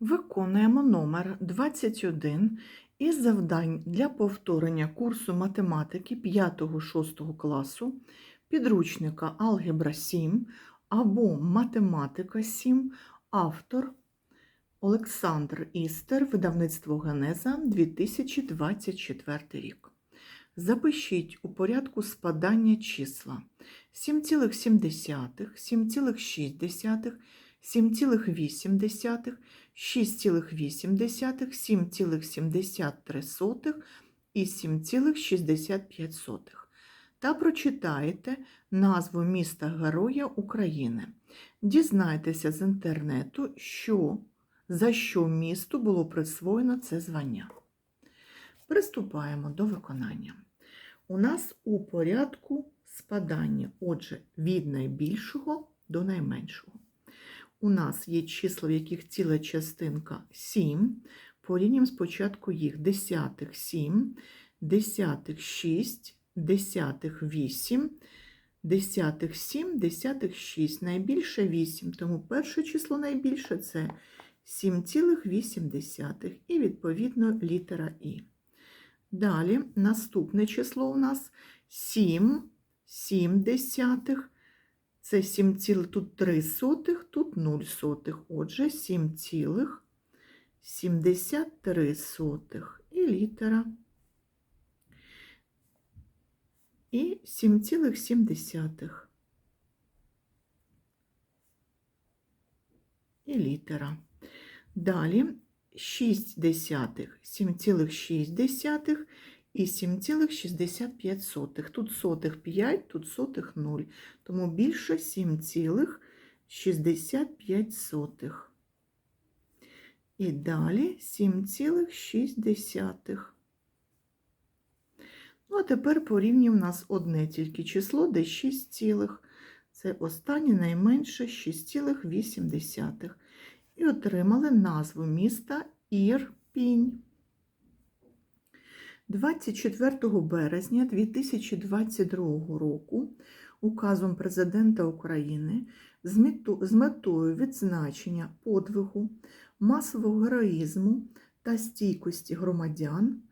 Виконуємо номер 21 із завдань для повторення курсу математики 5-6 класу, підручника Алгебра 7 або Математика 7, автор Олександр Істер, видавництво Генеза 2024 рік. Запишіть у порядку спадання числа 7,7, 7,6, 7,8, 6,8, 7,73 і 7,65 та прочитайте назву міста Героя України. Дізнайтеся з інтернету, що, за що місту було присвоєно це звання. Приступаємо до виконання. У нас у порядку спадання, отже, від найбільшого до найменшого. У нас є числа, в яких ціла частинка 7. Порівнюємо спочатку їх десятих 7, десятих 6, десятих 8, десятих 7, десятих 6. Найбільше 8, тому перше число найбільше це 7,8 і, відповідно, літера І. Далі наступне число у нас 7, 7 десятих. Це 7, цілих, тут 3 сотих, тут 0 сотих. Отже, 7,73 сотих і літера. І 7,7 і літера. Далі 6 десятих, 7,6 і 7,65. Тут сотих 5, тут сотих 0. Тому більше 7,65. І далі 7,6. Ну, а тепер порівнюємо у нас одне тільки число, де 6 цілих. Це останнє найменше 6,8. І отримали назву міста Ірпінь. 24 березня 2022 року указом Президента України з метою відзначення подвигу, масового героїзму та стійкості громадян,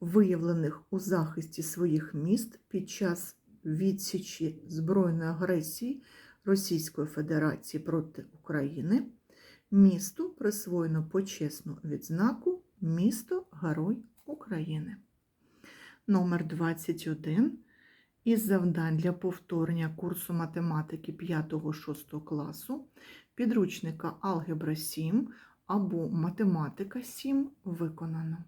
виявлених у захисті своїх міст під час відсічі збройної агресії Російської Федерації проти України, місту присвоєно почесну відзнаку Місто Герой України номер 21 із завдань для повторення курсу математики 5-6 класу, підручника Алгебра 7 або Математика 7 виконано.